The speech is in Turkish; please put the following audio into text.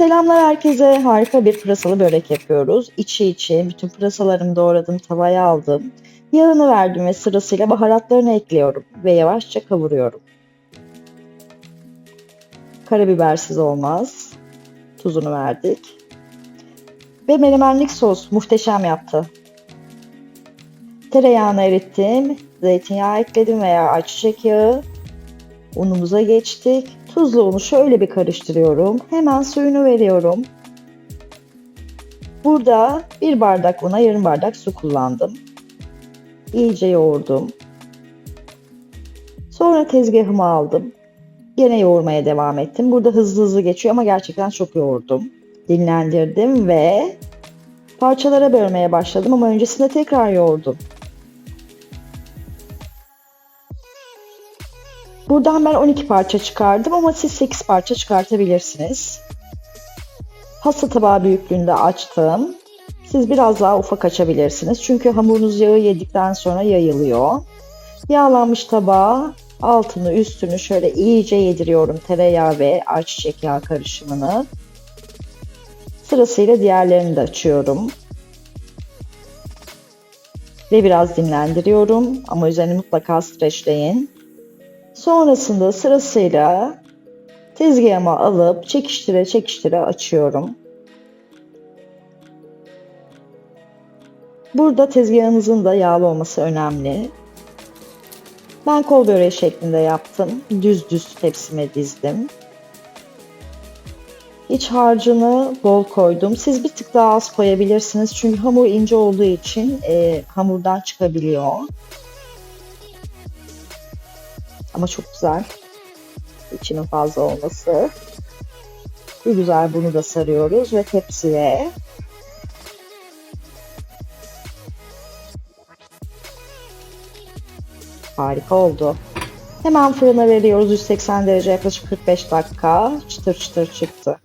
Selamlar herkese. Harika bir pırasalı börek yapıyoruz. İçi içi bütün pırasalarımı doğradım, tavaya aldım. Yağını verdim ve sırasıyla baharatlarını ekliyorum ve yavaşça kavuruyorum. Karabibersiz olmaz. Tuzunu verdik. Ve menemenlik sos muhteşem yaptı. Tereyağını erittim, zeytinyağı ekledim veya ayçiçek yağı. Unumuza geçtik. Tuzlu unu şöyle bir karıştırıyorum. Hemen suyunu veriyorum. Burada bir bardak una yarım bardak su kullandım. İyice yoğurdum. Sonra tezgahımı aldım. Gene yoğurmaya devam ettim. Burada hızlı hızlı geçiyor ama gerçekten çok yoğurdum. Dinlendirdim ve parçalara bölmeye başladım ama öncesinde tekrar yoğurdum. Buradan ben 12 parça çıkardım ama siz 8 parça çıkartabilirsiniz. Pasta tabağı büyüklüğünde açtım. Siz biraz daha ufak açabilirsiniz. Çünkü hamurunuz yağı yedikten sonra yayılıyor. Yağlanmış tabağa altını üstünü şöyle iyice yediriyorum tereyağı ve ayçiçek yağı karışımını. Sırasıyla diğerlerini de açıyorum. Ve biraz dinlendiriyorum ama üzerini mutlaka streçleyin. Sonrasında sırasıyla tezgahıma alıp çekiştire çekiştire açıyorum. Burada tezgahınızın da yağlı olması önemli. Ben kol böreği şeklinde yaptım. Düz düz tepsime dizdim. İç harcını bol koydum. Siz bir tık daha az koyabilirsiniz. Çünkü hamur ince olduğu için e, hamurdan çıkabiliyor. Ama çok güzel. İçinin fazla olması. Bir güzel bunu da sarıyoruz ve tepsiye harika oldu. Hemen fırına veriyoruz 180 derece yaklaşık 45 dakika. Çıtır çıtır çıktı.